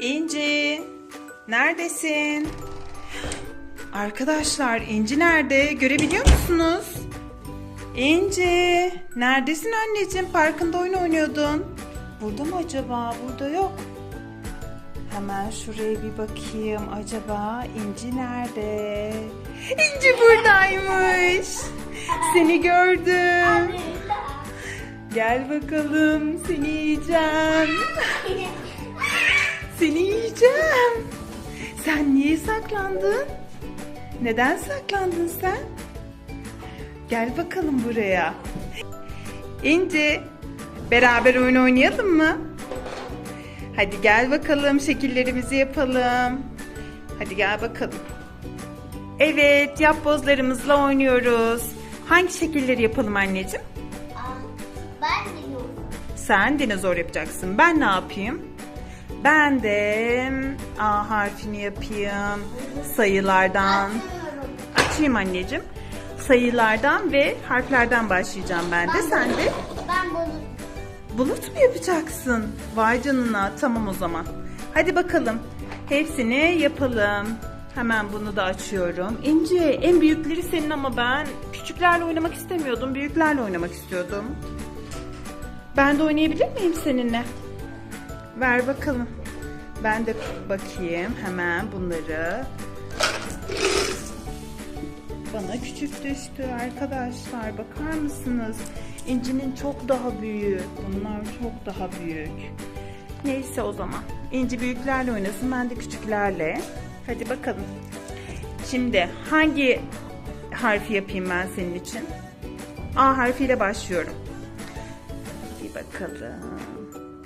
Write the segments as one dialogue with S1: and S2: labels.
S1: İnci, neredesin? Arkadaşlar İnci nerede? Görebiliyor musunuz? İnci, neredesin anneciğim? Parkında oyun oynuyordun. Burada mı acaba? Burada yok. Hemen şuraya bir bakayım. Acaba İnci nerede? İnci buradaymış. Seni gördüm. Gel bakalım seni yiyeceğim. Seni yiyeceğim. Sen niye saklandın? Neden saklandın sen? Gel bakalım buraya. İnci, beraber oyun oynayalım mı? Hadi gel bakalım şekillerimizi yapalım. Hadi gel bakalım. Evet, yapbozlarımızla oynuyoruz. Hangi şekilleri yapalım anneciğim?
S2: Ben biliyorum.
S1: Sen dinozor yapacaksın. Ben ne yapayım? Ben de A harfini yapayım. Sayılardan. Açayım anneciğim. Sayılardan ve harflerden başlayacağım ben de. Sen de
S2: Ben bunu
S1: bulut mu yapacaksın? Vay canına. Tamam o zaman. Hadi bakalım. Hepsini yapalım. Hemen bunu da açıyorum. İnce en büyükleri senin ama ben küçüklerle oynamak istemiyordum. Büyüklerle oynamak istiyordum. Ben de oynayabilir miyim seninle? Ver bakalım. Ben de bakayım hemen bunları. Bana küçük düştü arkadaşlar. Bakar mısınız? İnci'nin çok daha büyük. Bunlar çok daha büyük. Neyse o zaman. İnci büyüklerle oynasın. Ben de küçüklerle. Hadi bakalım. Şimdi hangi harfi yapayım ben senin için? A harfiyle başlıyorum. Bir bakalım.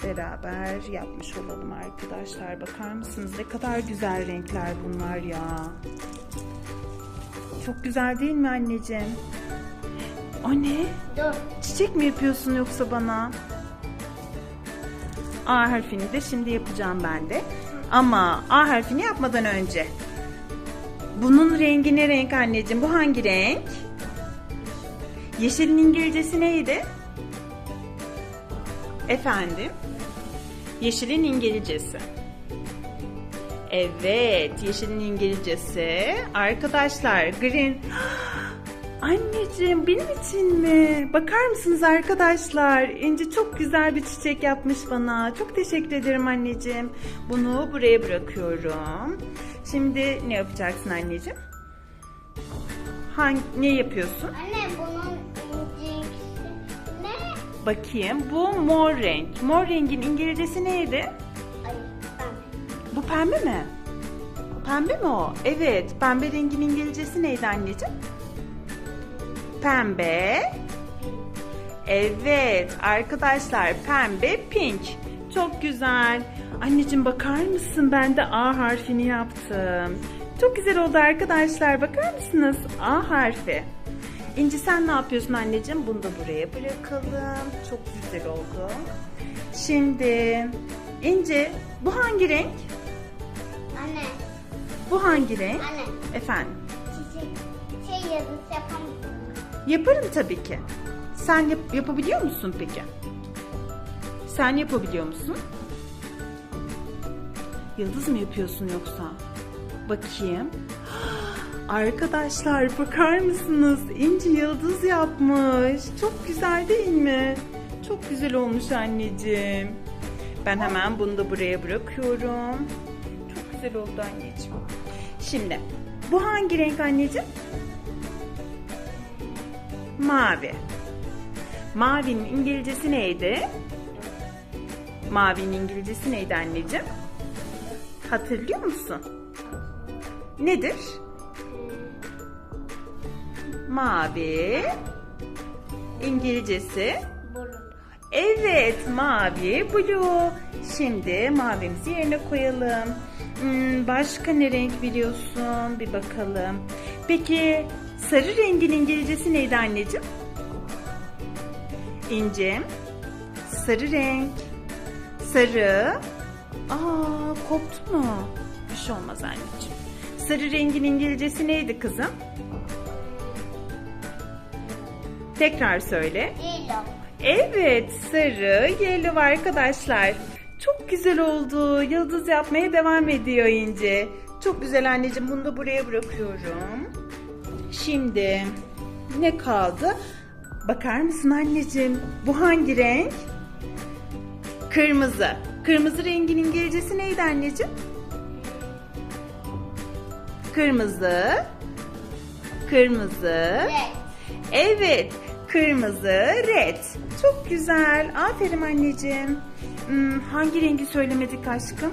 S1: Beraber yapmış olalım arkadaşlar. Bakar mısınız? Ne kadar güzel renkler bunlar ya. Çok güzel değil mi anneciğim? O ne?
S2: dur.
S1: Çiçek mi yapıyorsun yoksa bana? A harfini de şimdi yapacağım ben de. Ama A harfini yapmadan önce. Bunun rengi ne renk anneciğim? Bu hangi renk? Yeşilin İngilizcesi neydi? Efendim? Yeşilin İngilizcesi. Evet, yeşilin İngilizcesi. Arkadaşlar, green. Anneciğim benim için mi? Bakar mısınız arkadaşlar? İnci çok güzel bir çiçek yapmış bana. Çok teşekkür ederim anneciğim. Bunu buraya bırakıyorum. Şimdi ne yapacaksın anneciğim? Hangi, ne yapıyorsun?
S2: Anne
S1: Bakayım. Bu mor renk. Mor rengin İngilizcesi neydi? Bu pembe mi? Pembe mi o? Evet. Pembe rengin İngilizcesi neydi anneciğim? Pembe. Evet arkadaşlar pembe pink. Çok güzel. Anneciğim bakar mısın? Ben de A harfini yaptım. Çok güzel oldu arkadaşlar. Bakar mısınız? A harfi. İnci sen ne yapıyorsun anneciğim? Bunu da buraya bırakalım. Çok güzel oldu. Şimdi İnci bu hangi renk?
S2: Anne.
S1: Bu hangi renk?
S2: Anne.
S1: Efendim.
S2: Çiçek. Şey yazısı yapamam.
S1: Yaparım tabii ki. Sen yap- yapabiliyor musun peki? Sen yapabiliyor musun? Yıldız mı yapıyorsun yoksa? Bakayım. Arkadaşlar bakar mısınız? İnci yıldız yapmış. Çok güzel değil mi? Çok güzel olmuş anneciğim. Ben hemen bunu da buraya bırakıyorum. Çok güzel oldu anneciğim. Şimdi bu hangi renk anneciğim? Mavi. Mavinin İngilizcesi neydi? Mavinin İngilizcesi neydi anneciğim? Hatırlıyor musun? Nedir? Mavi. İngilizcesi.
S2: Burun.
S1: Evet, mavi, blue. Şimdi mavimizi yerine koyalım. Hmm, başka ne renk biliyorsun? Bir bakalım. Peki sarı rengin İngilizcesi neydi anneciğim? İncim. Sarı renk. Sarı. Aa, koptu mu? Bir şey olmaz anneciğim. Sarı rengin İngilizcesi neydi kızım? Tekrar söyle.
S2: Yellow.
S1: Evet, sarı, yellow arkadaşlar. Çok güzel oldu. Yıldız yapmaya devam ediyor İnci. Çok güzel anneciğim. Bunu da buraya bırakıyorum. Şimdi ne kaldı? Bakar mısın anneciğim? Bu hangi renk? Kırmızı. Kırmızı rengin İngilizcesi neydi anneciğim? Kırmızı. Kırmızı.
S2: Evet.
S1: Evet. Kırmızı, red. Çok güzel. Aferin anneciğim. Hmm, hangi rengi söylemedik aşkım?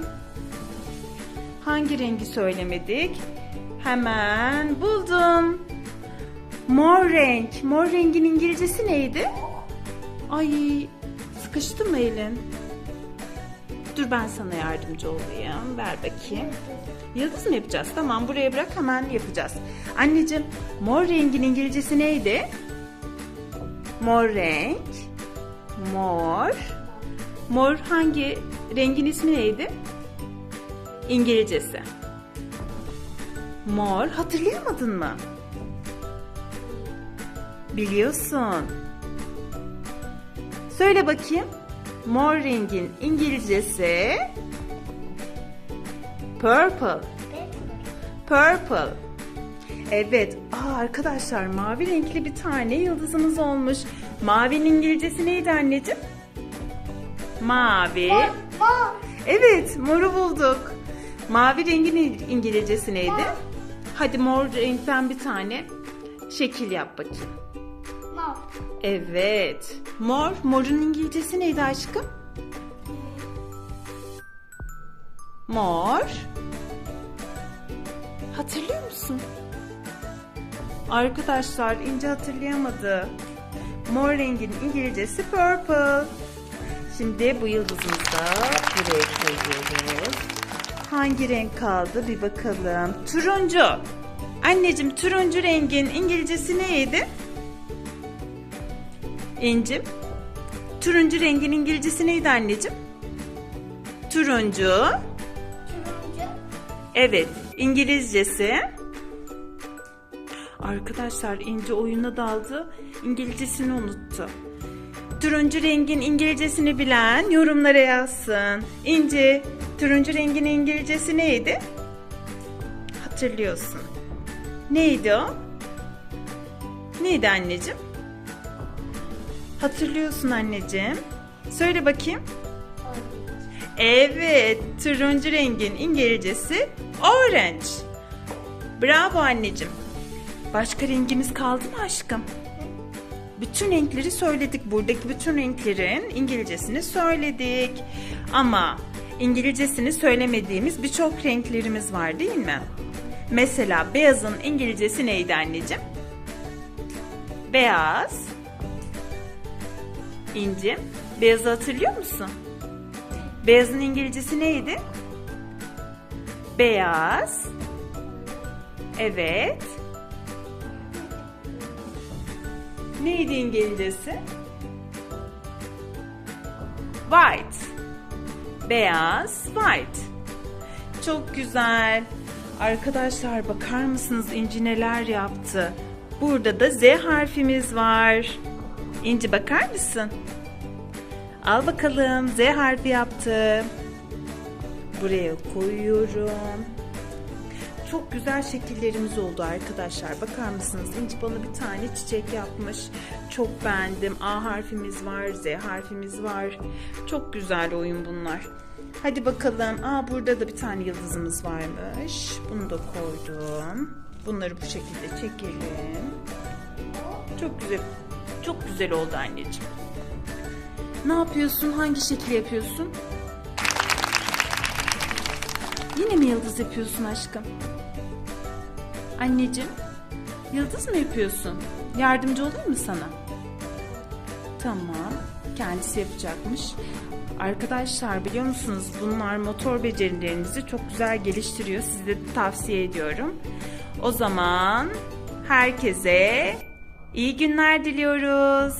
S1: Hangi rengi söylemedik? Hemen buldum. Mor renk. Mor rengin İngilizcesi neydi? Ay sıkıştı mı elin? Dur ben sana yardımcı olayım. Ver bakayım. Yıldız mı yapacağız? Tamam buraya bırak hemen yapacağız. Anneciğim mor rengin İngilizcesi neydi? Mor renk. Mor. Mor hangi rengin ismi neydi? İngilizcesi. Mor hatırlayamadın mı? Biliyorsun. Söyle bakayım. Mor rengin İngilizcesi purple. Purple. Evet. Aa, arkadaşlar mavi renkli bir tane yıldızımız olmuş. Mavinin İngilizcesi neydi anneciğim? Mavi.
S2: Mor. Mor.
S1: Evet, moru bulduk. Mavi rengin İngilizcesi neydi?
S2: Mor.
S1: Hadi mor renkten bir tane şekil yap bakayım.
S2: Mor.
S1: Evet. Mor. Morun İngilizcesi neydi aşkım? Mor. Hatırlıyor musun? Arkadaşlar İnce hatırlayamadı. Mor rengin İngilizcesi purple. Şimdi bu yıldızımızı da buraya koyuyoruz. Hangi renk kaldı bir bakalım. Turuncu. Anneciğim turuncu rengin İngilizcesi neydi? İncim. Turuncu rengin İngilizcesi neydi anneciğim? Turuncu.
S2: Turuncu.
S1: Evet, İngilizcesi. Arkadaşlar İnci oyuna daldı. İngilizcesini unuttu. Turuncu rengin İngilizcesini bilen yorumlara yazsın. İnci, turuncu rengin İngilizcesi neydi? Hatırlıyorsun. Neydi o? Neydi anneciğim? Hatırlıyorsun anneciğim. Söyle bakayım. Evet, turuncu rengin İngilizcesi orange. Bravo anneciğim. Başka rengimiz kaldı mı aşkım? Bütün renkleri söyledik. Buradaki bütün renklerin İngilizcesini söyledik. Ama İngilizcesini söylemediğimiz birçok renklerimiz var değil mi? Mesela beyazın İngilizcesi neydi anneciğim? Beyaz. İncim, beyazı hatırlıyor musun? Beyazın İngilizcesi neydi? Beyaz. Evet. Neydi İngilizcesi? White. Beyaz, white. Çok güzel. Arkadaşlar bakar mısınız İnci neler yaptı? Burada da Z harfimiz var. İnci bakar mısın? Al bakalım Z harfi yaptı. Buraya koyuyorum. Çok güzel şekillerimiz oldu arkadaşlar. Bakar mısınız? İnci bana bir tane çiçek yapmış. Çok beğendim. A harfimiz var, Z harfimiz var. Çok güzel oyun bunlar. Hadi bakalım. Aa burada da bir tane yıldızımız varmış. Bunu da koydum. Bunları bu şekilde çekelim. Çok güzel. Çok güzel oldu anneciğim. Ne yapıyorsun? Hangi şekil yapıyorsun? Yine mi yıldız yapıyorsun aşkım? Anneciğim, yıldız mı yapıyorsun? Yardımcı olayım mı sana? Tamam, kendisi yapacakmış. Arkadaşlar biliyor musunuz bunlar motor becerilerinizi çok güzel geliştiriyor. Size de tavsiye ediyorum. O zaman herkese iyi günler diliyoruz.